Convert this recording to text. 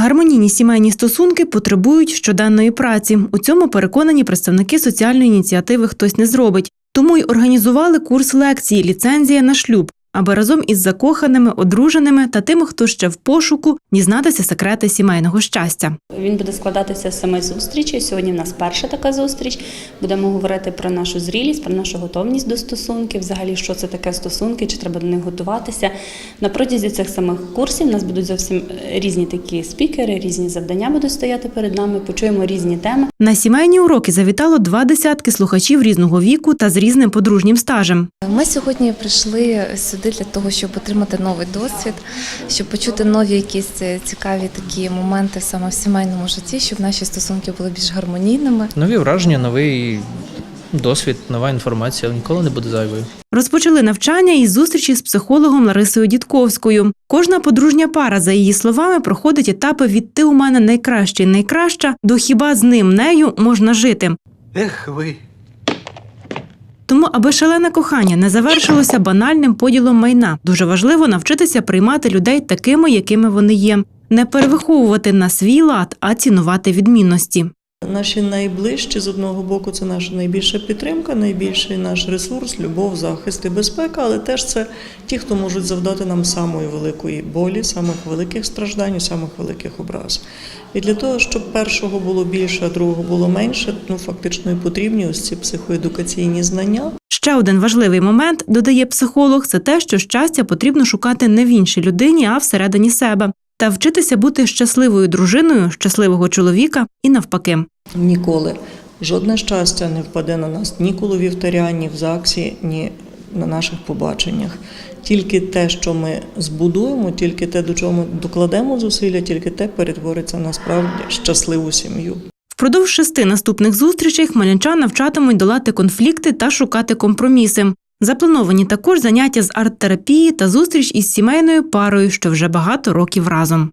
Гармонійні сімейні стосунки потребують щоденної праці. У цьому переконані представники соціальної ініціативи Хтось не зробить. Тому й організували курс лекції Ліцензія на шлюб, аби разом із закоханими, одруженими та тими, хто ще в пошуку, дізнатися секрети сімейного щастя. Він буде складатися з семи зустрічей. Сьогодні в нас перша така зустріч. Будемо говорити про нашу зрілість, про нашу готовність до стосунків, взагалі, що це таке стосунки, чи треба до них готуватися. На протязі цих самих курсів у нас будуть зовсім різні такі спікери, різні завдання будуть стояти перед нами. Почуємо різні теми. На сімейні уроки завітало два десятки слухачів різного віку та з різним подружнім стажем. Ми сьогодні прийшли сюди для того, щоб отримати новий досвід, щоб почути нові якісь е, цікаві такі моменти саме в сімейному житті, щоб наші стосунки були більш гармонійними. Нові враження, новий досвід, нова інформація ніколи не буде зайвою. Розпочали навчання із зустрічі з психологом Ларисою Дідковською. Кожна подружня пара, за її словами, проходить етапи від ти у мене найкращий, найкраща до хіба з ним нею можна жити. Ех ви. Тому, аби шалене кохання не завершилося банальним поділом майна, дуже важливо навчитися приймати людей такими, якими вони є, не перевиховувати на свій лад, а цінувати відмінності. Наші найближчі з одного боку це наша найбільша підтримка, найбільший наш ресурс, любов, захист і безпека, але теж це ті, хто можуть завдати нам самої великої болі, самих великих страждань, самих великих образ. І для того, щоб першого було більше, а другого було менше, ну фактично і потрібні ось ці психоедукаційні знання. Ще один важливий момент, додає психолог, це те, що щастя потрібно шукати не в іншій людині, а всередині себе, та вчитися бути щасливою дружиною, щасливого чоловіка і навпаки. Ніколи жодне щастя не впаде на нас ні коли вівтаря, ні в ЗАГСі, ні на наших побаченнях. Тільки те, що ми збудуємо, тільки те, до чого ми докладемо зусилля, тільки те перетвориться на справді щасливу сім'ю. Впродовж шести наступних зустрічей хмельничан навчатимуть долати конфлікти та шукати компроміси. Заплановані також заняття з арт-терапії та зустріч із сімейною парою, що вже багато років разом.